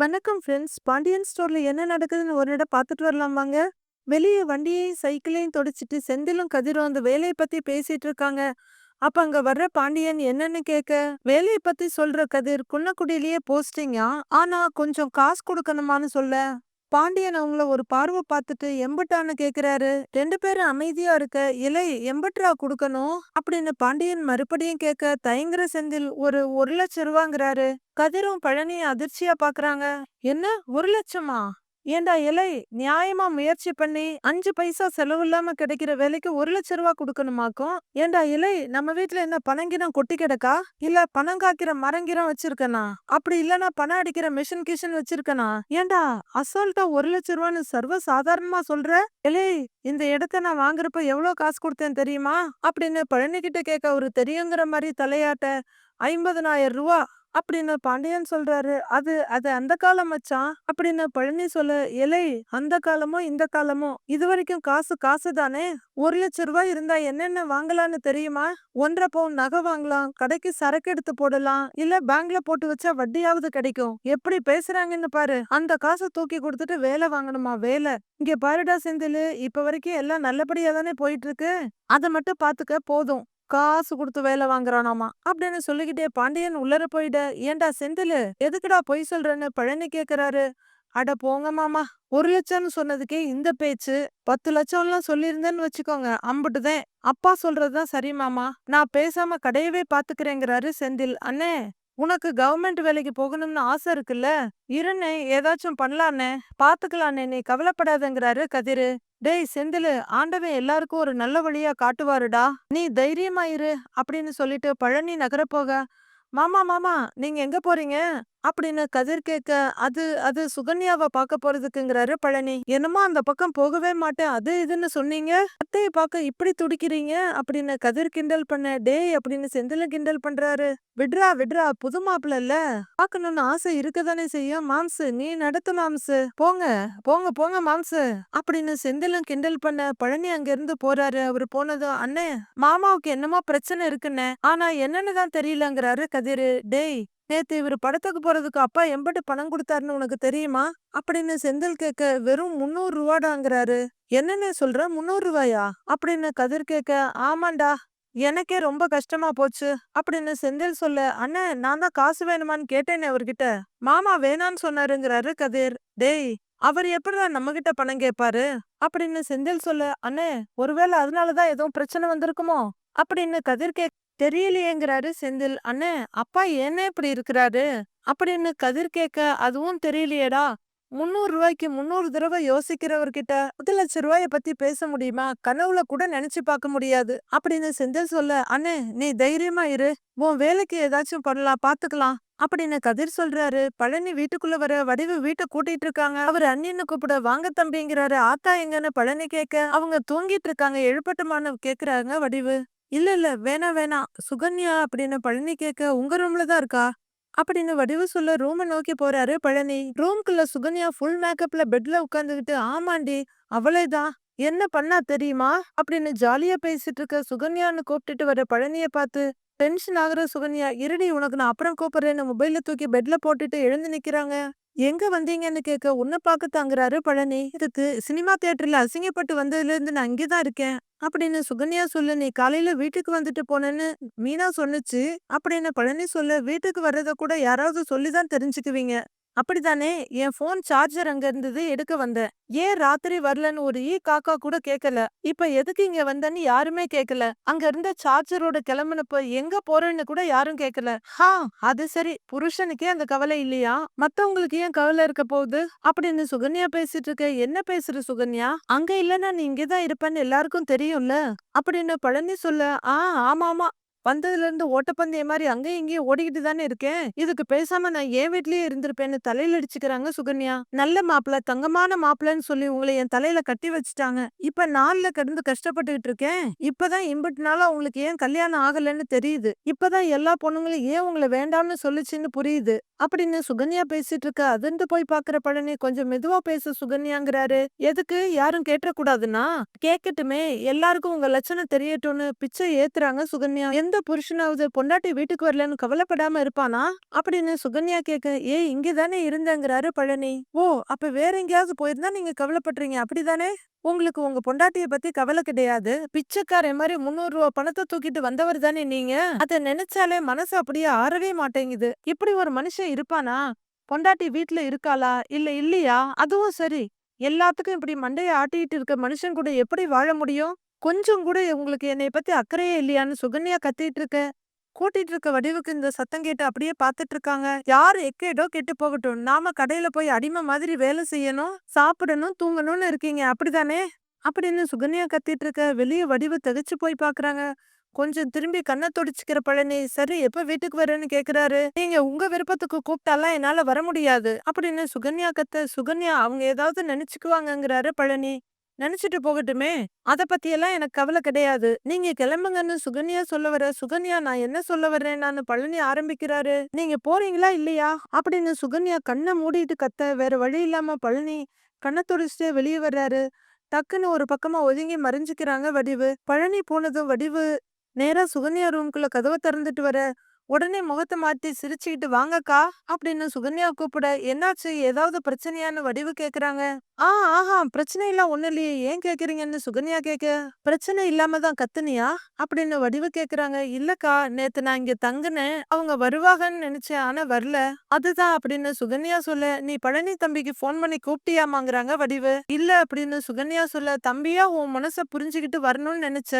வணக்கம் ஃப்ரெண்ட்ஸ். பாண்டியன் ஸ்டோர்ல என்ன நடக்குதுன்னு ஒரு இடம் பார்த்துட்டு வரலாம் வாங்க. வெளிய வண்டியையும், சைக்கிளையும் தொடச்சிட்டு செந்திலும், கதிரும் அந்த வேலையை பத்தி பேசிட்டு இருக்காங்க. அப்ப அங்க வர்ற பாண்டியன் என்னன்னு கேட்க, வேலையை பத்தி சொல்ற கதிர் குன்னக்குடியிலேயே போஸ்டிங்கா, ஆனா கொஞ்சம் காசு கொடுக்கணுமான்னு சொல்ல, பாண்டியன் அவங்கள ஒரு பார்வை பார்த்துட்டு எம்பட்டான்னு கேக்குறாரு. ரெண்டு பேரும் அமைதியா இருக்க, இலை எம்பட்ரா கொடுக்கணும் அப்படின்னு பாண்டியன் மறுபடியும் கேட்க, தயங்குற செந்தில் ஒரு ஒரு லட்சம் ரூபாங்கிறாரு. கதிரும் பழனியும் அதிர்ச்சியா பாக்குறாங்க. என்ன ஒரு லட்சமா? ஏண்டா இலை நியாயமா முயற்சி பண்ணி அஞ்சு பைசா செலவு இல்லாம கிடைக்கிற வேலைக்கு ஒரு லட்சம் ரூபா கொடுக்கணுமாக்கும்? ஏண்டா இலை நம்ம வீட்ல என்ன பணங்கிரம் கொட்டி கிடக்கா? இல்ல பணம் மரங்கிரம் வச்சிருக்கனா? அப்படி இல்லனா பணம் அடிக்கிற மிஷின் கிஷன் வச்சிருக்கனா? ஏண்டா அசால்ட்டா ஒரு லட்சம் ரூபான்னு சர்வ சாதாரணமா சொல்ற? இலை இந்த இடத்த நான் வாங்குறப்ப எவ்வளவு காசு கொடுத்தேன் தெரியுமா? அப்படின்னு பழனி கிட்ட கேட்க அவரு தெரியுங்கிற மாதிரி தலையாட்ட ஐம்பதனாயிரம் ரூபா அப்படின்னு பாண்டியன் சொல்றாரு. அது அது அந்த காலம் மச்சான். அப்படின்னு பழனி சொல்ல இலை அந்த காலமோ இந்த காலமோ இது வரைக்கும் காசு காசு தானே? ஒரு லட்சம் ரூபாய் இருந்தா என்னென்ன வாங்கலாம்னு தெரியுமா? ஒன்றரை பவுன் நகை வாங்கலாம் கடைக்கு சரக்கு எடுத்து போடலாம் இல்ல பேங்க்ல போட்டு வச்சா வட்டியாவது கிடைக்கும். எப்படி பேசுறாங்கன்னு பாரு. அந்த காசை தூக்கி கொடுத்துட்டு வேலை வாங்கணுமா? வேலை. இங்க பாருடா செந்திலு இப்ப வரைக்கும் எல்லாம் நல்லபடியா தானே போயிட்டு இருக்கு? அதை மட்டும் பாத்துக்க போதும். காசு கொடுத்து வேலை வாங்குறானாமா? அப்படின்னு சொல்லிக்கிட்டே பாண்டியன் உள்ளர போயிட ஏன்டா செந்திலு? எதுக்குடா பொய் சொல்றேன்னு பழனி கேக்குறாரு. அட போங்க மாமா. ஒரு லட்சம்னு சொன்னதுக்கே இந்த பேச்சு. பத்து லட்சம் எல்லாம் சொல்லியிருந்தேன்னு வச்சுக்கோங்க. அம்புட்டுதான் அப்பா சொல்றதுதான் சரி மாமா. நான் பேசாம கடையவே பாத்துக்கிறேங்கிறாரு செந்தில். அண்ணே உனக்கு கவர்மெண்ட் வேலைக்கு போகணும்னு ஆசை இருக்குல்ல? இருண்ணே ஏதாச்சும் பண்ணலான்னே பாத்துக்கலாண்ணே. நீ கவலைப்படாதங்கிறாரு கதிரு. டேய் செந்திலு ஆண்டவன் எல்லாருக்கும் ஒரு நல்ல வழியா காட்டுவாருடா. நீ தைரியமா இரு அப்படின்னு சொல்லிட்டு பழனி நகர போக மாமா மாமா நீங்க எங்க போறீங்க? அப்படின்னு கதிர் கேட்க அது அது சுகன்யாவை பார்க்க போறதுக்குங்கிறாரு பழனி. என்னமோ அந்த பக்கம் போகவே மாட்டேன். அது இதுன்னு சொன்னீங்க? அத்தையை பார்க்க இப்படி துடிக்கிறீங்க? அப்படின்னு கதிர் கிண்டல் பண்ண டேய் அப்படின்னு செந்தில கிண்டல் பண்றாரு. விட்ரா விட்ரா புது மாப்பிள்ள இல்ல பாக்கணும்னு ஆசை இருக்கதானே செய்யும். மாம்சு நீ நடத்து மாம்சு. போங்க போங்க போங்க மாம்சு. அப்படின்னு செந்திலும் கிண்டல் பண்ண பழனி அங்க இருந்து போறாரு. அவரு போனதும் அண்ணே மாமாவுக்கு என்னமோ பிரச்சனை இருக்குன்னு ஆனா என்னன்னு தான் தெரியலங்கிறாரு கதிரு. டேய் நேத்து இவரு படத்துக்கு போறதுக்கு அப்பா எம்பட்டு பணம் கொடுத்தாருன்னு உனக்கு தெரியுமா? அப்படின்னு செந்தில் கேட்க வெறும் முந்நூறு ரூபாடாங்கிறாரு. என்னன்னு சொல்ற? முந்நூறு ரூபாயா? அப்படின்னு கதிர் கேட்க ஆமாண்டா. எனக்கே ரொம்ப கஷ்டமா போச்சு. அப்படின்னு செந்தில் சொல்ல அண்ணே நான் தான் காசு வேணுமான்னு கேட்டேனே அவர்கிட்ட. மாமா வேணான்னு சொன்னாருங்கிறாரு கதிர். டேய் அவர் எப்படிடா நம்ம கிட்ட பணம் கேட்பாரு? அப்படின்னு செந்தில் சொல்ல அண்ணே ஒருவேளை அதனாலதான் எதுவும் பிரச்சனை வந்திருக்குமோ? அப்படின்னு கதிர் கேக் தெரியலையேங்கிறாரு செந்தில். அண்ணே அப்பா என்ன இப்படி இருக்கிறாரு? அப்படின்னு கதிர் கேட்க அதுவும் தெரியலையேடா. முந்நூறு ரூபாய்க்கு முந்நூறு தடவை யோசிக்கிறவர்கிட்ட பத்து லட்ச ரூபாய பத்தி பேச முடியுமா? கனவுல கூட நினைச்சு பார்க்க முடியாது. அப்படின்னு செந்தில் சொல்ல அண்ணே நீ தைரியமா இரு. உன் வேலைக்கு ஏதாச்சும் பண்ணலாம் பாத்துக்கலாம். அப்படின்னு கதிர் சொல்றாரு. பழனி வீட்டுக்குள்ள வர வடிவு வீட்டை கூட்டிட்டு இருக்காங்க. அவர் அண்ணின்னு கூப்பிட வாங்க தம்பிங்கிறாரு. ஆத்தா எங்கன்னு பழனி கேட்க அவங்க தூங்கிட்டு இருக்காங்க. எழுப்பட்டுமான்னு கேக்குறாங்க வடிவு. இல்ல இல்ல. வேணாம் வேணாம் சுகன்யா அப்படின்னு பழனி கேட்க உங்க ரூம்ல தான் இருக்கா? அப்படின்னு வடிவு சொல்ல ரூமை நோக்கி போறாரு பழனி. ரூம்குள்ள சுகன்யா ஃபுல் மேக்கப்ல பெட்ல உட்காந்துக்கிட்டு ஆமாண்டி அவளேதான் என்ன பண்ணா தெரியுமா? அப்படின்னு ஜாலியா பேசிட்டு இருக்க சுகன்யான்னு கூப்பிட்டுட்டு வர பழனிய பார்த்து டென்ஷன் ஆகுற சுகன்யா. இருடி உனக்கு நான் அப்புறம் கூப்பிடுறேன்னு மொபைல தூக்கி பெட்ல போட்டுட்டு எழுந்து நிக்கிறாங்க. எங்க வந்தீங்கன்னு கேட்க உன்னை பார்க்க தாங்குறாரு பழனி. இதுக்கு சினிமா தியேட்டர்ல அசிங்கப்பட்டு வந்ததுல இருந்து நான் இங்கேதான் இருக்கேன். அப்படின்னு சுகன்யா சொல்லு நீ காலையில வீட்டுக்கு வந்துட்டு போனேன்னு மீனா சொன்னுச்சு. அப்படின்னு பழனி சொல்ல வீட்டுக்கு வர்றத கூட யாராவது சொல்லிதான் தெரிஞ்சுக்குவீங்க. அப்படிதானே என் போன் சார்ஜர் அங்க இருந்தது எடுக்க வந்தேன். ஏன் ராத்திரி வரலன்னு ஒரு ஈ காக்கா கூட கேக்கல. இப்ப எதுக்கு இங்க வந்தேன்னு யாருமே கேட்கல அங்க இருந்த சார்ஜரோட கிளம்புனப்ப எங்க போறேன்னு கூட யாரும் கேக்கல. ஹா அது சரி. புருஷனுக்கே அந்த கவலை இல்லையா? மத்தவங்களுக்கு ஏன் கவலை இருக்க போகுது? அப்படின்னு சுகன்யா பேசிட்டு இருக்க. என்ன பேசுற சுகன்யா? அங்க இல்லன்னா நீ இங்கதான் இருப்பேன்னு எல்லாருக்கும் தெரியும்ல? அப்படின்னு பழனி சொல்ல ஆ ஆமா ஆமா வந்ததுல இருந்து ஓட்டப்பந்தயம் மாதிரி அங்கேயும் இங்கேயும் ஓடிக்கிட்டு தானே இருக்கேன். இதுக்கு பேசாம நான் என் வீட்லயே இருந்திருப்பேன்னு தலையில அடிச்சுக்கிறாங்க சுகன்யா. நல்ல மாப்பிள்ள தங்கமான மாப்பிள்ளன்னு சொல்லி உங்களை என் தலையில கட்டி வச்சுட்டாங்க. இப்ப நாள்ல கிடந்து கஷ்டப்பட்டுக்கிட்டு இருக்கேன். இப்பதான் இம்புட்டு உங்களுக்கு ஏன் கல்யாணம் ஆகலன்னு தெரியுது. இப்பதான் எல்லா பொண்ணுங்களும் ஏன் உங்களை வேண்டாம்னு சொல்லுச்சுன்னு புரியுது. அப்படின்னு சுகன்யா பேசிட்டு இருக்க அதிர்ந்து போய் பாக்குற பழனி கொஞ்சம் மெதுவா பேச சுகன்யாங்கிறாரு. எதுக்கு? யாரும் கேட்டக்கூடாதுன்னா? கேட்கட்டுமே எல்லாருக்கும் உங்க லட்சணம் தெரியட்டும்னு பிச்சை ஏத்துறாங்க சுகன்யா. எந்த புருஷனாவது பொண்டாட்டி வீட்டுக்கு வரலன்னு கவலைப்படாம இருப்பானா? அப்படின்னு சுகன்யா கேட்க ஏய் இங்க தானே இருந்தேங்கிறாரு பழனி. ஓ அப்ப வேற எங்கேயாவது போயிருந்தா நீங்க கவலைப்படுறீங்க அப்படிதானே உங்களுக்கு உங்க பொண்டாட்டிய பத்தி கவலை கிடையாது. பிச்சைக்காரன் மாதிரி முந்நூறு ரூபா பணத்தை தூக்கிட்டு வந்தவர் தானே நீங்க. அத நினைச்சாலே மனசு அப்படியே ஆறவே மாட்டேங்குது. இப்படி ஒரு மனுஷன் இருப்பானா? பொண்டாட்டி வீட்டுல இருக்காளா? இல்ல இல்லையா? அதுவும் சரி. எல்லாத்துக்கும் இப்படி மண்டைய ஆட்டிட்டு இருக்க மனுஷன் கூட எப்படி வாழ முடியும்? கொஞ்சம் கூட உங்களுக்கு என்னைய பத்தி அக்கறையே இல்லையான்னு சுகன்யா கத்திட்டு இருக்க கூட்டிட்டு இருக்க வடிவுக்கு இந்த சத்தம் கேட்டு அப்படியே பார்த்துட்டு இருக்காங்க. யாரு எக்கேடோ கெட்டு போகட்டும். நாம கடையில போய் அடிமை மாதிரி வேலை செய்யணும் சாப்பிடணும் தூங்கணும்னு இருக்கீங்க. அப்படிதானே அப்படின்னு சுகன்யா கத்திட்டு இருக்க வெளிய வடிவு தகச்சு போய் பாக்குறாங்க கொஞ்சம் திரும்பி கண்ணை துடிச்சுக்கிற பழனி சரி எப்ப வீட்டுக்கு வரேன்னு கேக்குறாரு. நீங்க உங்க விருப்பத்துக்கு கூப்பிட்டாலாம் என்னால வர முடியாது. அப்படின்னு சுகன்யா கத்த சுகன்யா அவங்க ஏதாவது நினைச்சுக்குவாங்கங்கிறாரு பழனி. நினைச்சிட்டு போகட்டுமே. அத பத்தியெல்லாம் எனக்கு கவலை கிடையாது. நீங்க கிளம்புங்கன்னு சுகன்யா சொல்ல வர சுகன்யா நான் என்ன சொல்ல வர்றேன்? நான் பழனி ஆரம்பிக்கிறாரு. நீங்க போறீங்களா இல்லையா? அப்படின்னு சுகன்யா கண்ணை மூடிட்டு கத்த வேற வழி இல்லாம பழனி கண்ணை துடிச்சிட்டு வெளியே வர்றாரு. டக்குன்னு ஒரு பக்கமா ஒதுங்கி மறைஞ்சுக்கிறாங்க வடிவு. பழனி போனதும் வடிவு நேரா சுகன்யா ரூம்குள்ள கதவை திறந்துட்டு வர உடனே முகத்தை மாத்தி சிரிச்சுக்கிட்டு வாங்கக்கா அப்படின்னு சுகன்யா கூப்பிட என்னாச்சு? ஏதாவது பிரச்சனையான்னு வடிவு கேக்குறாங்க. ஆ ஆஹா பிரச்சனை எல்லாம் ஒண்ணு இல்லையே. ஏன் கேக்குறீங்கன்னு சுகன்யா கேக்க பிரச்சனை இல்லாம தான் கத்துனியா? அப்படின்னு வடிவு கேக்குறாங்க. இல்லக்கா நேத்து நான் இங்க தங்குனேன். அவங்க வருவாங்கன்னு நினைச்சேன் ஆனா வரல. அதுதான் அப்படின்னு சுகன்யா சொல்ல நீ பழனி தம்பிக்கு போன் பண்ணி கூப்பிட்டியாமாங்கிறாங்க வடிவு. இல்ல அப்படின்னு சுகன்யா சொல்ல தம்பியா உன் மனசை புரிஞ்சுக்கிட்டு வரணும்னு நினைச்ச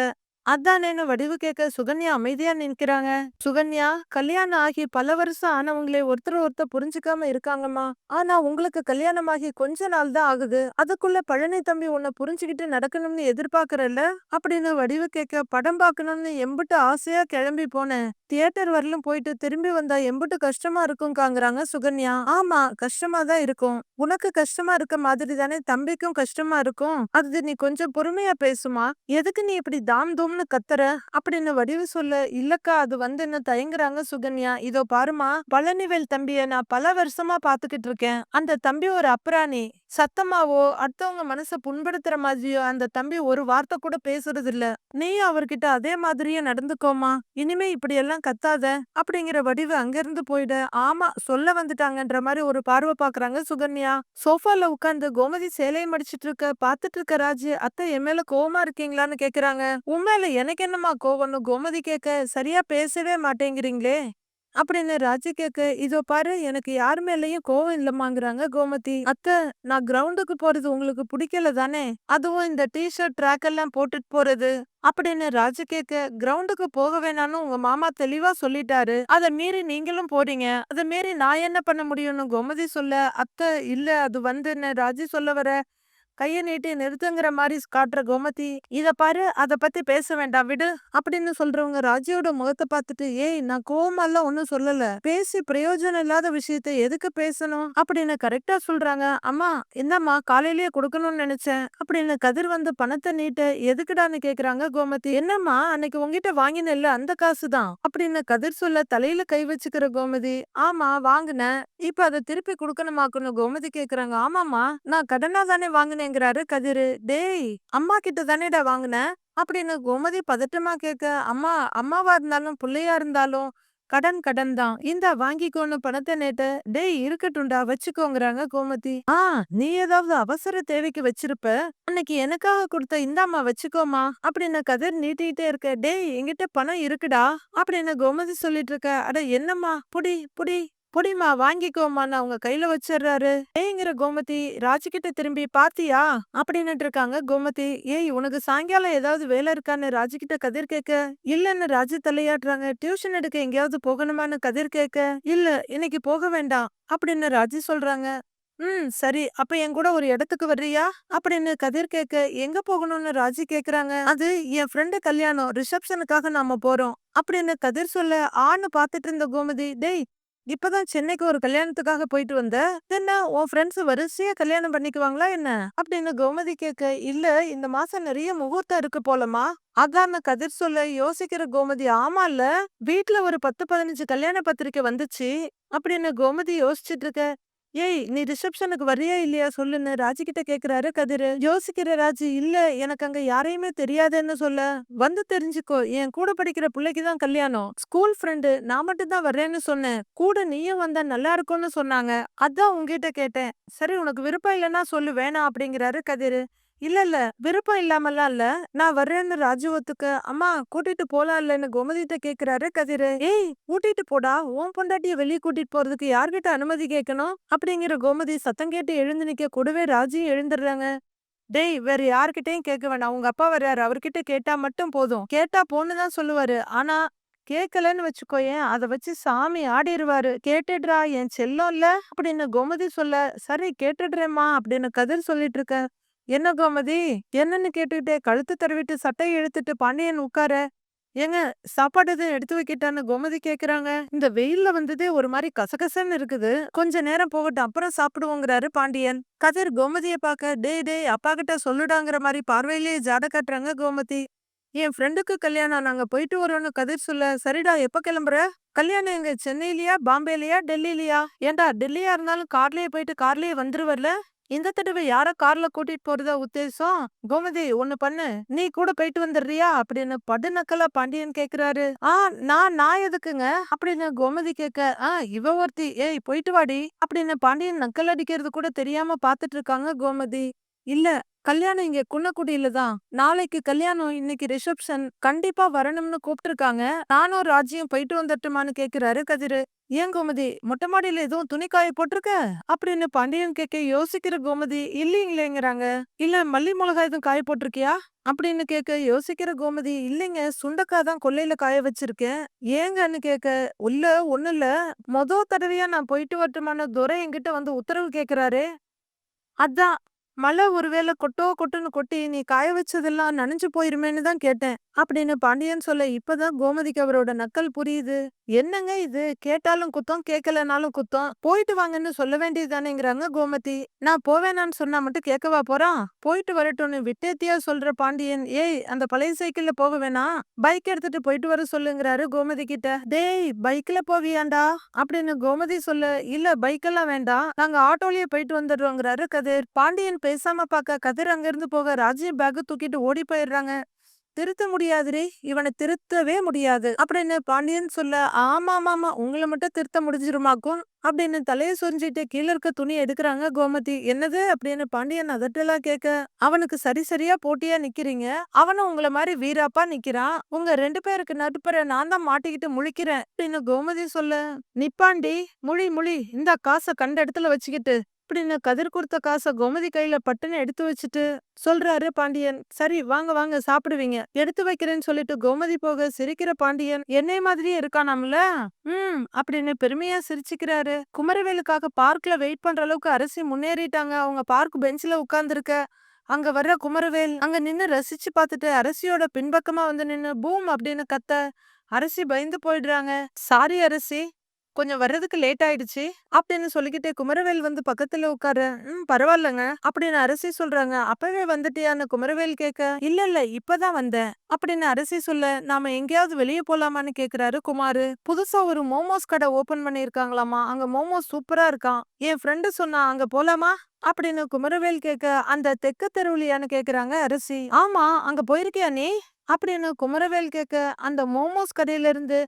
அதானேன்னு வடிவு கேட்க சுகன்யா அமைதியா நிற்கிறாங்க. சுகன்யா கல்யாணம் ஆகி பல வருஷம் ஆனவங்களே ஒருத்தர் ஒருத்தர் புரிஞ்சுக்காம இருக்காங்கம்மா. ஆனா உங்களுக்கு கல்யாணம் ஆகி கொஞ்ச நாள் தான் ஆகுது. அதுக்குள்ள பழனி தம்பி உன்னை புரிஞ்சுக்கிட்டு நடக்கணும்னு எதிர்பார்க்கறல்ல? அப்படின்னு வடிவு கேட்க படம் பார்க்கணும்னு எம்பிட்டு ஆசையா கிளம்பி போனேன். தியேட்டர் வரலும் போயிட்டு திரும்பி வந்தா எம்பிட்டு கஷ்டமா இருக்கும்காங்கிறாங்க சுகன்யா. ஆமா கஷ்டமா தான் இருக்கும். உனக்கு கஷ்டமா இருக்க மாதிரி தானே தம்பிக்கும் கஷ்டமா இருக்கும். அது நீ கொஞ்சம் பொறுமையா பேசுமா. எதுக்கு நீ இப்படி தாம் தூம்னு கத்துற அப்படின்னு வடிவு சொல்ல இல்லக்கா அது வந்து என்ன தயங்குறாங்க சுகன்யா? இதோ பாருமா பழனிவேல் தம்பிய நான் பல வருஷமா பாத்துக்கிட்டு இருக்கேன். அந்த தம்பி ஒரு அப்ராணி. சத்தமாவோ அடுத்தவங்க மனச புண்படுத்துற மாதிரியோ அந்த தம்பி ஒரு வார்த்தை கூட பேசுறது இல்ல நீ அவர்கிட்ட அதே மாதிரியே நடந்துக்கோமா இனிமே இப்படி எல்லாம் கத்தாத. அப்படிங்கிற வடிவு அங்கிருந்து போயிட. ஆமா சொல்ல வந்துட்டாங்கன்ற மாதிரி ஒரு பார்வை பாக்குறாங்க சுகன்யா. சோஃபால உட்காந்து கோமதி சேலையை மடிச்சிட்டு இருக்க பாத்துட்டு இருக்க ராஜு அத்தை என் மேல கோவமா இருக்கீங்களான்னு கேக்குறாங்க. உண்மையில எனக்கு என்னமா கோவம்னு கோமதி கேட்க சரியா பேசவே மாட்டேங்கிறீங்களே? அப்படின்னு ராஜு கேக்க இதோ பாரு எனக்கு யார் மேலயும் கோவம் இல்லமாங்கிறாங்க கோமதி. அத்தை நான் கிரவுண்டுக்கு போறது உங்களுக்கு பிடிக்கல தானே? அதுவும் இந்த டிஷர்ட் ட்ராக் எல்லாம் போட்டுட்டு போறது. அப்படின்னு ராஜு கேக்க கிரவுண்டுக்கு போக வேணாம்னு உங்க மாமா தெளிவா சொல்லிட்டாரு. அதை மீறி நீங்களும் போறீங்க. அத மீறி நான் என்ன பண்ண முடியும்னு கோமதி சொல்ல அத்தை இல்ல அது வந்து ராஜி சொல்ல வர கையை நீட்டி நிறுத்துங்கிற மாதிரி காட்டுற கோமதி இத பாரு அத பத்தி பேச வேண்டாம் விடு அப்படின்னு சொல்றவங்க ராஜியோட முகத்தை பார்த்துட்டு ஏய் நான் கோவமெல்லாம் ஒன்னும் சொல்லல. பேசி பிரயோஜனம் இல்லாத விஷயத்த எதுக்கு பேசணும்? அப்படின்னு கரெக்டா சொல்றாங்க. அம்மா என்னம்மா காலையிலேயே கொடுக்கணும்னு நினைச்சேன் அப்படின்னு கதிர் வந்து பணத்தை நீட்ட எதுக்குடான்னு கேக்குறாங்க கோமதி. என்னம்மா அன்னைக்கு உங்ககிட்ட வாங்கினல்ல அந்த காசு தான்? அப்படின்னு கதிர் சொல்ல தலையில கை வச்சுக்கிற கோமதி ஆமா வாங்கினேன். இப்ப அதை திருப்பி கொடுக்கணுமாக்குன்னு கோமதி கேக்குறாங்க. ஆமாமா நான் கடனா தானே வாங்கினேன். வாங்கினேங்கிறாரு கதிரு டேய் அம்மா கிட்ட தானேடா வாங்கினேன் அப்படின்னு கோமதி பதட்டமா கேட்க அம்மா அம்மாவா இருந்தாலும் பிள்ளையா இருந்தாலும் கடன் கடன் தான். இந்தா வாங்கிக்கோன்னு பணத்தை நேட்ட டேய் இருக்கட்டும்டா வச்சுக்கோங்கறாங்க கோமதி. ஆ நீ ஏதாவது அவசர தேவைக்கு வச்சிருப்ப? அன்னைக்கு எனக்காக கொடுத்த இந்தாம்மா வச்சுக்கோமா? அப்படின்னு கதிர் நீட்டிகிட்டே இருக்க டேய் என்கிட்ட பணம் இருக்குடா. அப்படின்னு கோமதி சொல்லிட்டு இருக்க அட என்னம்மா? புடி புடி. புடிமா வாங்கிக்கோமான்னு அவங்க கையில வச்சிடுறாரு ஏங்கிற கோமதி ராஜுகிட்ட திரும்பி பாத்தியா? அப்படின்னுட்டு இருக்காங்க கோமதி ஏய் உனக்கு சாயங்காலம் ஏதாவது வேலை இருக்கான்னு ராஜுகிட்ட கதிர் கேட்க? இல்லன்னு ராஜு தலையாடுறாங்க. டியூஷன் எடுக்க எங்கேயாவது போகணுமான்னு கதிர் கேட்க? இல்ல இன்னைக்கு போக வேண்டாம். அப்படின்னு ராஜு சொல்றாங்க. ம் சரி. அப்ப என் கூட ஒரு இடத்துக்கு வர்றியா? அப்படின்னு கதிர் கேட்க எங்க போகணும்னு ராஜி கேக்குறாங்க அது என் ஃப்ரெண்டு கல்யாணம். ரிசப்ஷனுக்காக நாம போறோம். அப்படின்னு கதிர் சொல்ல ஆன்னு பாத்துட்டு இருந்த கோமதி டேய் இப்பதான் சென்னைக்கு ஒரு கல்யாணத்துக்காக போயிட்டு வந்த என்ன உன் ஃப்ரெண்ட்ஸ் வரிசையா கல்யாணம் பண்ணிக்குவாங்களா என்ன? அப்படின்னு கோமதி கேட்க இல்ல இந்த மாசம் நிறைய முகூர்த்தம் இருக்கு போலமா அதான் கதிர் சொல்ல யோசிக்கிற கோமதி ஆமா இல்ல வீட்டுல ஒரு பத்து பதினஞ்சு கல்யாண பத்திரிக்கை வந்துச்சு. அப்படின்னு கோமதி யோசிச்சுட்டு இருக்க ஏய் நீ ரிசப்ஷனுக்கு வரியா இல்லையா? சொல்லுன்னு ராஜி கிட்ட கேக்குறாரு கதிரு. யோசிக்கிற ராஜி இல்ல எனக்கு அங்க யாரையுமே தெரியாதுன்னு சொல்ல. வந்து தெரிஞ்சுக்கோ. என் கூட படிக்கிற பிள்ளைக்கு தான் கல்யாணம். ஸ்கூல் ஃப்ரெண்டு நான் மட்டும் தான் வர்றேன்னு சொன்னேன். கூட நீயும் வந்தா நல்லா இருக்கும்னு சொன்னாங்க. அதான் உங்ககிட்ட கேட்டேன். சரி உனக்கு விருப்பம் இல்லைன்னா சொல்லு வேணாம் அப்படிங்கிறாரு கதிரு. இல்ல இல்ல. விருப்பம் இல்லாமலாம் இல்ல. நான் வர்றேன்னு ராஜுவத்துக்கு அம்மா கூட்டிட்டு போலாம் இல்லன்னு கோமதிட்ட கேக்குறாரு கதிரு. ஏய் கூட்டிட்டு போடா. உன் பொண்டாட்டிய வெளியே கூட்டிட்டு போறதுக்கு யார்கிட்ட அனுமதி கேட்கணும் அப்படிங்கிற கோமதி சத்தம் கேட்டு எழுந்து நிக்க கூடவே ராஜியும் எழுந்துடுறாங்க டேய் வேற யார்கிட்டயும் கேட்க வேணாம். உங்க அப்பா வர்றாரு. அவர்கிட்ட கேட்டா மட்டும் போதும். கேட்டா போன்னு தான் சொல்லுவாரு. ஆனா கேட்கலன்னு வச்சுக்கோயேன் அத வச்சு சாமி ஆடிருவாரு. கேட்டுடுறா. என் செல்லம் இல்ல. அப்படின்னு கோமதி சொல்ல சரி கேட்டுடுறேம்மா. அப்படின்னு கதிர் சொல்லிட்டு இருக்க. என்ன கோமதி? என்னன்னு கேட்டுக்கிட்டே கழுத்து தடவிட்டு சட்டையை இழுத்துட்டு பாண்டியன் உட்கார ஏங்க சாப்பாடு எதுவும் எடுத்து வைக்கிட்டான்னு கோமதி கேக்குறாங்க. இந்த வெயில்ல வந்ததே ஒரு மாதிரி கசகசன்னு இருக்குது. கொஞ்ச நேரம் போகட்டும் அப்புறம் சாப்பிடுவோங்கிறாரு பாண்டியன். கதிர் கோமதிய பாக்க டே டே அப்பா கிட்ட சொல்லுடாங்கிற மாதிரி பார்வையிலேயே ஜாட காட்டுறாங்க கோமதி. என் ஃப்ரெண்டுக்கு கல்யாணம் நாங்க போயிட்டு வரோம்னு கதிர் சொல்ல சரிடா எப்ப கிளம்புற? கல்யாணம் எங்க சென்னையிலயா பாம்பேலயா டெல்லிலயா ஏண்டா டெல்லியா இருந்தாலும் கார்லயே போயிட்டு கார்லயே வந்துருவர்ல இந்த தடவை யார கார்ல கூட்டிட்டு போறதா உத்தேசம்? கோமதி ஒண்ணு பண்ணு. நீ கூட போயிட்டு வந்துடுறியா? அப்படின்னு படுநக்கலா பாண்டியன் கேக்குறாரு. ஆ நான் நான் எதுக்குங்க? அப்படின்னு கோமதி கேட்க ஆ இவ ஒருத்தி. ஏய் போயிட்டு வாடி. அப்படின்னு பாண்டியன் நக்கல் அடிக்கிறது கூட தெரியாம பாத்துட்டு இருக்காங்க கோமதி. இல்ல கல்யாணம் இங்க குன்னக்குடியில தான். நாளைக்கு கல்யாணம் இன்னைக்கு ரிசப்ஷன் கண்டிப்பா வரணும்னு கூப்பிட்டுருக்காங்க. நானும் ராஜ்யம் போயிட்டு வந்துட்டுமான்னு கேக்குறாரு கதிரு. ஏன் கோமதி மொட்டை மாடியில எதுவும் துணி காய போட்டிருக்க? அப்படின்னு பாண்டியன் கேட்க யோசிக்கிற கோமதி இல்லைங்களேங்கிறாங்க. இல்ல மல்லி மிளகாய் எதுவும் காய போட்டிருக்கியா? அப்படின்னு கேட்க யோசிக்கிற கோமதி இல்லைங்க. சுண்டக்காய் தான் கொல்லையில காய வச்சிருக்கேன். ஏங்கன்னு கேட்க உள்ள ஒண்ணு இல்ல. மொத தடவையா நான் போயிட்டு வரட்டுமான துரை என்கிட்ட வந்து உத்தரவு கேக்குறாரு. அதான் மழை ஒருவேளை கொட்டோ கொட்டுன்னு கொட்டி நீ காய வச்சதெல்லாம் நனைஞ்சு போயிருமேன்னு தான் கேட்டேன் அப்படின்னு பாண்டியன் சொல்ல இப்பதான் கோமதிக்கு அவரோட நக்கல் புரியுது. என்னங்க இது? கேட்டாலும் குத்தம் கேட்கலனாலும் குத்தம். போயிட்டு வாங்கன்னு சொல்ல வேண்டியதுதானேங்கிறாங்க கோமதி. நான் போவேனான்னு சொன்னா மட்டும் கேட்கவா போறான் போயிட்டு வரட்டும்னு விட்டேத்தியா சொல்ற பாண்டியன். ஏய் அந்த பழைய சைக்கிள்ல போக வேணாம் பைக் எடுத்துட்டு போயிட்டு வர சொல்லுங்கிறாரு கோமதி கிட்ட. டேய் பைக்ல போவியாண்டா? அப்படின்னு கோமதி சொல்ல இல்ல பைக் எல்லாம் வேண்டாம். நாங்க ஆட்டோலயே போயிட்டு வந்துடுறோங்கிறாரு கதிர். பாண்டியன் பேசாம பார்க்க கதிர் அங்கிருந்து போக ராஜீவ் பேக் தூக்கிட்டு ஓடி போயிடுறாங்க. திருத்த முடியாதுரே இவனை திருத்தவே முடியாது. அப்படின்னு பாண்டியன் சொல்ல ஆமா ஆமா உங்களை மட்டும் திருத்த முடிஞ்சிருமாக்கும்? அப்படின்னு தலையை சொரிஞ்சிட்டு கீழே இருக்க துணி எடுக்கிறாங்க கோமதி. என்னது? அப்படின்னு பாண்டியன் அதட்டெல்லாம் கேட்க அவனுக்கு சரி சரியா போட்டியா நிக்கிறீங்க? அவனும் உங்களை மாதிரி வீராப்பா நிக்கிறான். உங்க ரெண்டு பேருக்கு நடுப்புற நான் தான் மாட்டிக்கிட்டு முழிக்கிறேன். அப்படின்னு கோமதி சொல்ல நிப்பாண்டி முழி முழி இந்த காசை கண்ட இடத்துல வச்சுக்கிட்டு. அப்படின்னு கதிர் கொடுத்த காசை கோமதி கையில பட்டுன்னு எடுத்து வச்சுட்டு சொல்றாரு பாண்டியன். சரி வாங்க வாங்க சாப்பிடுவீங்க. எடுத்து வைக்கிறேன்னு சொல்லிட்டு கோமதி போக சிரிக்கிற பாண்டியன் என்னை மாதிரியே இருக்கானாம்ல ம் அப்படின்னு பெருமையா சிரிச்சுக்கிறாரு. குமரவேலுக்காக பார்க்ல வெயிட் பண்ற அளவுக்கு அரசி முன்னேறிட்டாங்க. அவங்க பார்க் பெஞ்ச்ல உட்கார்ந்துருக்க. அங்க வர்ற குமரவேல் அங்க நின்னு ரசிச்சு பார்த்துட்டு அரசியோட பின்பக்கமா வந்து நின்னு பூம் அப்படின்னு கத்த. அரசி பயந்து போயிடுறாங்க. சாரி அரசி கொஞ்சம் வர்றதுக்கு லேட் ஆயிடுச்சு அப்படின்னு சொல்லிக்கிட்டே குமரவேல் வந்து பக்கத்துல உட்காரு ம் பரவாயில்லங்க அப்படின்னு அரசி சொல்றாங்க. அப்பவே வந்துட்டியான்னு குமரவேல் கேட்க இல்ல இல்ல இப்பதான் வந்தேன் அப்படின்னு அரசி சொல்ல நாம எங்கேயாவது வெளியே போலாமான்னு கேக்குறாரு குமாரு. புதுசா ஒரு மோமோஸ் கடை ஓபன் பண்ணிருக்காங்களாமா அங்க மோமோஸ் சூப்பரா இருக்கான் என் ஃப்ரெண்டு சொன்னா அங்க போலாமா? அப்படின்னு குமரவேல் கேட்க அந்த தெக்க தெருவிலியான்னு கேக்குறாங்க அரசி. ஆமா அங்க போயிருக்கியா நீ? அப்படின்னு குமரவேல் கேட்க அந்த மோமோஸ் கடையில இருந்து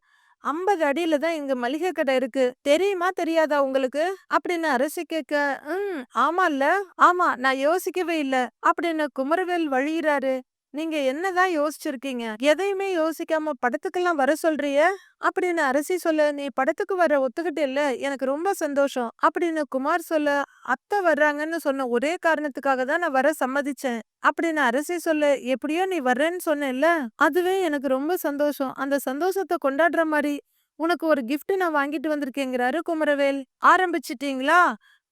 ஐம்பது அடியில தான் இங்க மளிகை கடை இருக்கு. தெரியுமா? தெரியாதா உங்களுக்கு? அப்படின்னு அரசி கேட்க ம் ஆமால்ல ஆமா நான் யோசிக்கவே இல்ல அப்படின்னு குமரவேல் வழியிறாரு. நீங்க என்னதான் யோசிச்சிருக்கீங்க? எதையுமே யோசிக்காம படத்துக்கெல்லாம் வர சொல்றிய? அப்படின்னு அரசி சொல்ல நீ படத்துக்கு வர ஒத்துக்கிட்டு இல்ல எனக்கு ரொம்ப சந்தோஷம் அப்படின்னு குமார் சொல்ல அத்தை வர்றாங்கன்னு சொன்ன ஒரே காரணத்துக்காக தான் நான் வர சம்மதிச்சேன் அப்படின்னு அரசி சொல்ல எப்படியோ நீ வர்றேன்னு சொன்னேன்ல அதுவே எனக்கு ரொம்ப சந்தோஷம். அந்த சந்தோஷத்தை கொண்டாடுற மாதிரி உனக்கு ஒரு கிஃப்ட் நான் வாங்கிட்டு வந்திருக்கேங்கிறாரு குமரவேல். ஆரம்பிச்சிட்டீங்களா?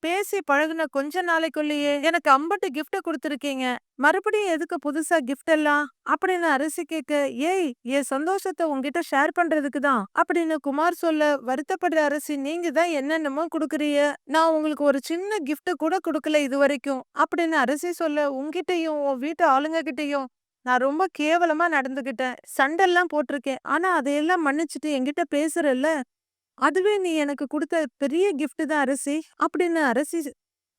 பேசி பழகுன கொஞ்ச நாளைக்குள்ளேயே எனக்கு அம்பட்டு கிஃப்ட கொடுத்துருக்கீங்க. மறுபடியும் எதுக்கு புதுசா கிஃப்ட் எல்லாம்? அப்படின்னு அரிசி கேட்க ஏய் என் சந்தோஷத்தை உங்ககிட்ட ஷேர் பண்றதுக்கு தான். அப்படின்னு குமார் சொல்ல வருத்தப்படுற அரிசி நீங்க தான் என்னென்னமோ குடுக்குறீங்க. நான் உங்களுக்கு ஒரு சின்ன கிஃப்ட் கூட கொடுக்கல இது வரைக்கும் அப்படின்னு அரிசி சொல்ல உங்ககிட்டயும் உன் வீட்டு ஆளுங்க கிட்டயும் நான் ரொம்ப கேவலமா நடந்துகிட்டேன். சண்டெல்லாம் போட்டிருக்கேன். ஆனா அதையெல்லாம் மன்னிச்சுட்டு என்கிட்ட பேசுறல்ல? அதுவே நீ எனக்கு குடுத்த பெரிய கிஃப்ட் தான் அரசி அப்படின்னு அரசி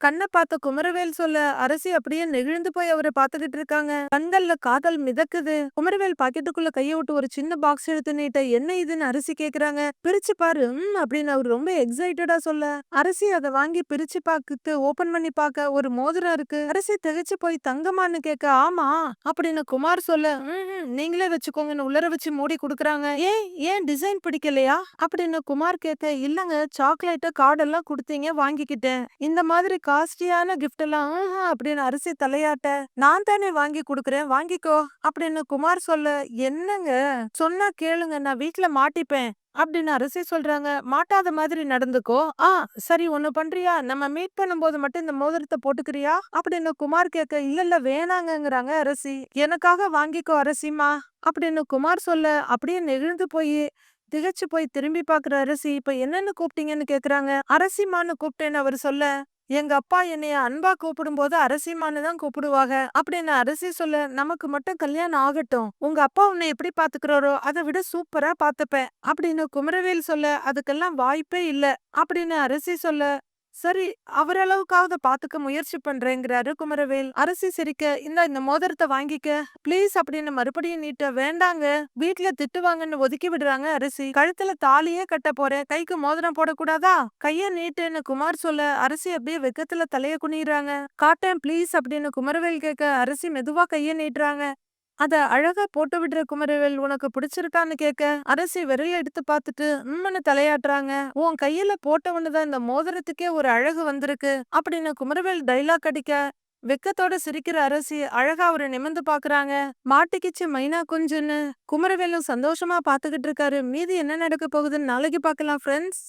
கண்ணை பார்த்த குமரவேல் சொல்ல அரசி அப்படியே நெகிழ்ந்து போய் அவரை பார்த்துக்கிட்டு இருக்காங்க. கண்கள்ல காதல் மிதக்குது. குமரவேல் பாக்கெட்டுக்குள்ள கைய விட்டு ஒரு சின்ன பாக்ஸ் எடுத்து நீட்ட என்ன இதுன்னு அரிசி கேக்குறாங்க. பிரிச்சு பாரு. ம் அப்படின்னு அவர் ரொம்ப எக்ஸைட்டடா சொல்ல. அரசி அதை வாங்கி பிரிச்சு பாக்குத்து ஓபன் பண்ணி பார்க்க ஒரு மோதிரம் இருக்கு. அரசி திகச்சு போய் தங்கமான்னு கேட்க ஆமா அப்படின்னு குமார் சொல்ல "ம்ஹும், நீங்களே வச்சுக்கோங்கன்னு உள்ளர வச்சு மூடி கொடுக்குறாங்க. ஏன் ஏன் டிசைன் பிடிக்கலையா? அப்படின்னு குமார் கேட்க இல்லங்க. சாக்லேட்டு கார்டெல்லாம் கொடுத்தீங்க வாங்கிக்கிட்டேன். இந்த மாதிரி காஸ்ட்லியான கிஃப்ட் எல்லாம் அப்படின்னு அரிசி தலையாட்ட நான் தானே வாங்கி கொடுக்குறேன் வாங்கிக்கோ அப்படின்னு குமார் சொல்ல என்னங்க? சொன்னா கேளுங்க நான் வீட்டுல மாட்டிப்பேன் அப்படின்னு அரிசி சொல்றாங்க. மாட்டாத மாதிரி நடந்துக்கோ ஆ சரி ஒண்ணு பண்றியா? நம்ம மீட் பண்ணும்போது மட்டும் இந்த மோதிரத்தை போட்டுக்கிறியா? அப்படின்னு குமார் கேட்க இல்ல இல்ல வேணாங்கிறாங்க அரசி. எனக்காக வாங்கிக்கோ அரசிமா அப்படின்னு குமார் சொல்ல அப்படியே நெகிழ்ந்து போய் திகைச்சு போய் திரும்பி பாக்குற அரசி இப்ப என்னன்னு கூப்பிட்டீங்கன்னு கேக்குறாங்க. அரசிமான்னு கூப்பிட்டேன்னு அவர் சொல்ல எங்க அப்பா என்னைய அன்பா கூப்பிடும்போது அரசிமான்னு தான் கூப்பிடுவாங்க. அப்படின்னு அரசி சொல்ல நமக்கு மட்டும் கல்யாணம் ஆகட்டும். உங்க அப்பா உன்னை எப்படி பாத்துக்கிறாரோ அதை விட சூப்பரா பாத்துப்பேன். அப்படின்னு குமரவேல் சொல்ல அதுக்கெல்லாம் வாய்ப்பே இல்ல. அப்படின்னு அரசி சொல்ல சரி அவரளவுக்காவது பாத்துக்க முயற்சி பண்றேங்கிறாரு குமரவேல். அரசி சிரிக்க இந்த இந்த மோதிரத்தை வாங்கிக்க. ப்ளீஸ் அப்படின்னு மறுபடியும் நீட்ட வேண்டாங்க வீட்ல திட்டுவாங்கன்னு ஒதுக்கி விடுறாங்க அரசி. கழுத்துல தாலியே கட்ட போறேன் கைக்கு மோதிரம் போடக்கூடாதா? கைய நீட்டுன்னு குமார் சொல்ல அரசி அப்படியே வெக்கத்துல தலைய குனிறாங்க காட்டேன் ப்ளீஸ் அப்படின்னு குமரவேல் கேட்க அரசி மெதுவா கைய நீட்டுறாங்க. அத அழகா போட்டு விடுற குமரவேல் உனக்கு பிடிச்சிருக்கான்னு கேட்க அரசி விரல எடுத்து பார்த்துட்டு உம்முன்னு தலையாட்டுறாங்க. உன் கையில போட்டவனுதான் இந்த மோதிரத்துக்கே ஒரு அழகு வந்திருக்கு அப்படின்னு குமரவேல் டைலாக் அடிக்க வெக்கத்தோட சிரிக்கிற அரசி அழகா அவரை நிமிந்து பாக்குறாங்க. மாட்டிக்கிச்சு மைனா குஞ்சுன்னு குமரவேலும் சந்தோஷமா பாத்துக்கிட்டு இருக்காரு. மீதி என்ன நடக்க போகுதுன்னு நாளைக்கு பாக்கலாம் ஃப்ரெண்ட்ஸ்